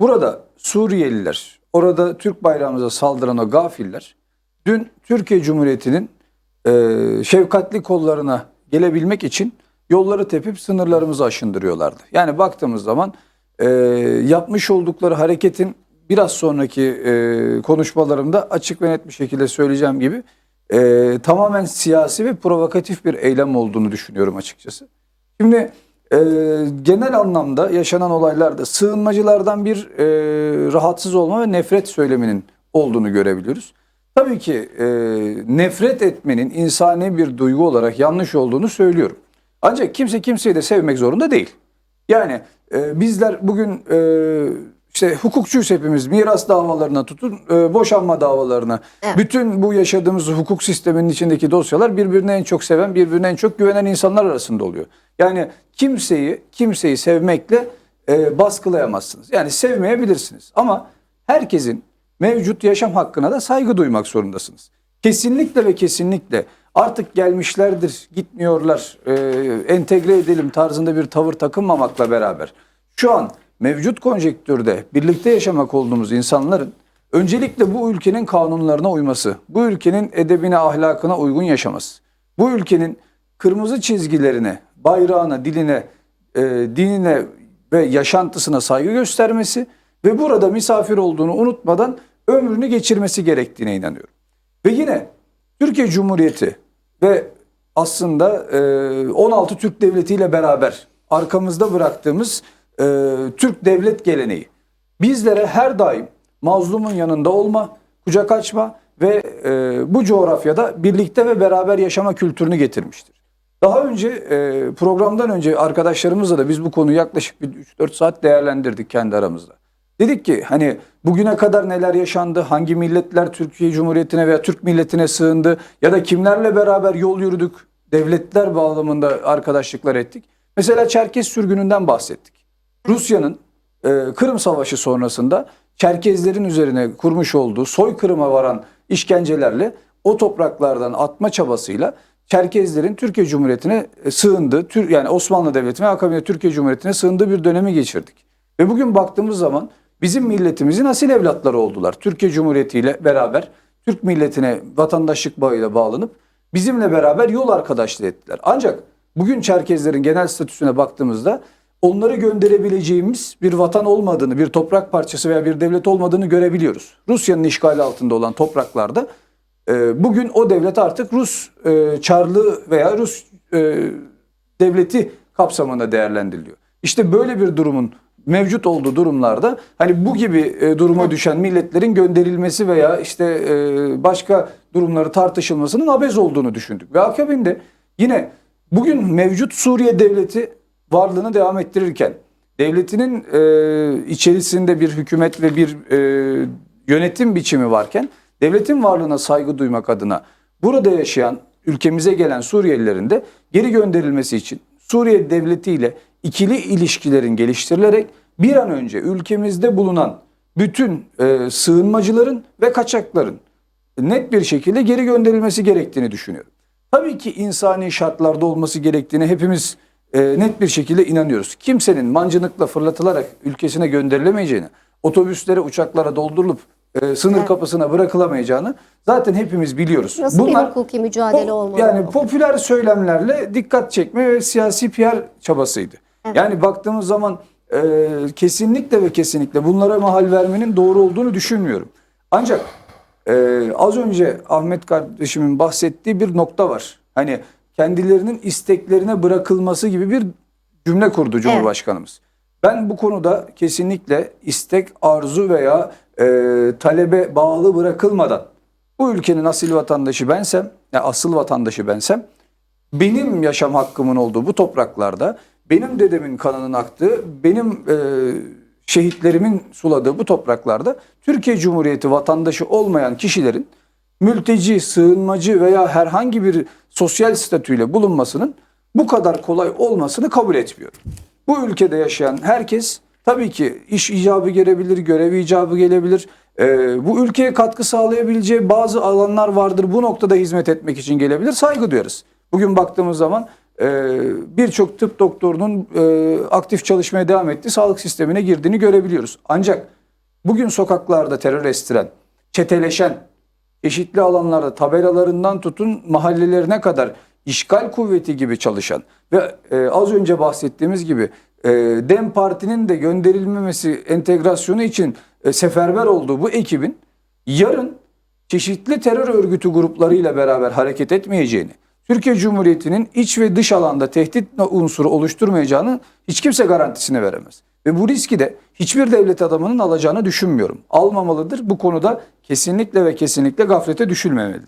Burada Suriyeliler, orada Türk bayrağımıza saldıran o gafiller dün Türkiye Cumhuriyeti'nin e, şefkatli kollarına gelebilmek için yolları tepip sınırlarımızı aşındırıyorlardı. Yani baktığımız zaman e, yapmış oldukları hareketin biraz sonraki e, konuşmalarımda açık ve net bir şekilde söyleyeceğim gibi e, tamamen siyasi ve provokatif bir eylem olduğunu düşünüyorum açıkçası. Şimdi e, genel anlamda yaşanan olaylarda sığınmacılardan bir e, rahatsız olma ve nefret söyleminin olduğunu görebiliyoruz. Tabii ki e, nefret etmenin insani bir duygu olarak yanlış olduğunu söylüyorum. Ancak kimse kimseyi de sevmek zorunda değil. Yani e, bizler bugün e, işte hukukçuyuz hepimiz miras davalarına tutun e, boşanma davalarına. Evet. Bütün bu yaşadığımız hukuk sisteminin içindeki dosyalar birbirine en çok seven birbirine en çok güvenen insanlar arasında oluyor. Yani kimseyi kimseyi sevmekle e, baskılayamazsınız. Yani sevmeyebilirsiniz ama herkesin mevcut yaşam hakkına da saygı duymak zorundasınız. Kesinlikle ve kesinlikle artık gelmişlerdir, gitmiyorlar, e, entegre edelim tarzında bir tavır takınmamakla beraber şu an mevcut konjektürde birlikte yaşamak olduğumuz insanların öncelikle bu ülkenin kanunlarına uyması, bu ülkenin edebine, ahlakına uygun yaşaması, bu ülkenin kırmızı çizgilerine, bayrağına, diline, e, dinine ve yaşantısına saygı göstermesi ve burada misafir olduğunu unutmadan ömrünü geçirmesi gerektiğine inanıyorum. Ve yine Türkiye Cumhuriyeti ve aslında e, 16 Türk Devleti ile beraber arkamızda bıraktığımız e, Türk devlet geleneği bizlere her daim mazlumun yanında olma, kucak açma ve e, bu coğrafyada birlikte ve beraber yaşama kültürünü getirmiştir. Daha önce e, programdan önce arkadaşlarımızla da biz bu konuyu yaklaşık bir 3-4 saat değerlendirdik kendi aramızda. Dedik ki hani bugüne kadar neler yaşandı, hangi milletler Türkiye Cumhuriyeti'ne veya Türk milletine sığındı ya da kimlerle beraber yol yürüdük, devletler bağlamında arkadaşlıklar ettik. Mesela Çerkez sürgününden bahsettik. Rusya'nın e, Kırım Savaşı sonrasında Çerkezlerin üzerine kurmuş olduğu soykırıma varan işkencelerle o topraklardan atma çabasıyla Çerkezlerin Türkiye Cumhuriyeti'ne e, sığındığı, Tür- yani Osmanlı Devleti ve akabinde Türkiye Cumhuriyeti'ne sığındığı bir dönemi geçirdik. Ve bugün baktığımız zaman bizim milletimizin asil evlatları oldular. Türkiye Cumhuriyeti ile beraber Türk milletine vatandaşlık bağıyla bağlanıp bizimle beraber yol arkadaşlığı ettiler. Ancak bugün Çerkezlerin genel statüsüne baktığımızda onları gönderebileceğimiz bir vatan olmadığını, bir toprak parçası veya bir devlet olmadığını görebiliyoruz. Rusya'nın işgali altında olan topraklarda e, bugün o devlet artık Rus e, Çarlığı veya Rus e, devleti kapsamında değerlendiriliyor. İşte böyle bir durumun mevcut olduğu durumlarda hani bu gibi e, duruma düşen milletlerin gönderilmesi veya işte e, başka durumları tartışılmasının abez olduğunu düşündük. Ve akabinde yine bugün mevcut Suriye devleti varlığını devam ettirirken devletinin e, içerisinde bir hükümet ve bir e, yönetim biçimi varken devletin varlığına saygı duymak adına burada yaşayan ülkemize gelen Suriyelilerin de geri gönderilmesi için Suriye devleti ile ikili ilişkilerin geliştirilerek bir an önce ülkemizde bulunan bütün e, sığınmacıların ve kaçakların net bir şekilde geri gönderilmesi gerektiğini düşünüyorum. Tabii ki insani şartlarda olması gerektiğini hepimiz e, net bir şekilde inanıyoruz. Kimsenin mancınıkla fırlatılarak ülkesine gönderilemeyeceğini, otobüslere, uçaklara doldurulup e, sınır kapısına bırakılamayacağını zaten hepimiz biliyoruz. Nasıl bir hukuki mücadele olmalı? Yani popüler söylemlerle dikkat çekme ve siyasi PR çabasıydı. Yani baktığımız zaman e, kesinlikle ve kesinlikle bunlara mahal vermenin doğru olduğunu düşünmüyorum. Ancak e, az önce Ahmet kardeşimin bahsettiği bir nokta var. Hani kendilerinin isteklerine bırakılması gibi bir cümle kurdu Cumhurbaşkanımız. Ben bu konuda kesinlikle istek, arzu veya e, talebe bağlı bırakılmadan bu ülkenin asil vatandaşı bensem, ya asıl vatandaşı bensem, benim yaşam hakkımın olduğu bu topraklarda, benim dedemin kanının aktığı, benim e, şehitlerimin suladığı bu topraklarda Türkiye Cumhuriyeti vatandaşı olmayan kişilerin mülteci, sığınmacı veya herhangi bir sosyal statüyle bulunmasının bu kadar kolay olmasını kabul etmiyorum. Bu ülkede yaşayan herkes tabii ki iş icabı gelebilir, görev icabı gelebilir. Ee, bu ülkeye katkı sağlayabileceği bazı alanlar vardır. Bu noktada hizmet etmek için gelebilir. Saygı duyarız. Bugün baktığımız zaman e, birçok tıp doktorunun e, aktif çalışmaya devam ettiği sağlık sistemine girdiğini görebiliyoruz. Ancak bugün sokaklarda terör estiren, çeteleşen, eşitli alanlarda tabelalarından tutun mahallelerine kadar işgal kuvveti gibi çalışan ve e, az önce bahsettiğimiz gibi e, DEM Parti'nin de gönderilmemesi entegrasyonu için e, seferber olduğu bu ekibin yarın çeşitli terör örgütü gruplarıyla beraber hareket etmeyeceğini, Türkiye Cumhuriyeti'nin iç ve dış alanda tehdit unsuru oluşturmayacağını hiç kimse garantisini veremez. Ve bu riski de hiçbir devlet adamının alacağını düşünmüyorum. Almamalıdır. Bu konuda kesinlikle ve kesinlikle gaflete düşülmemelidir.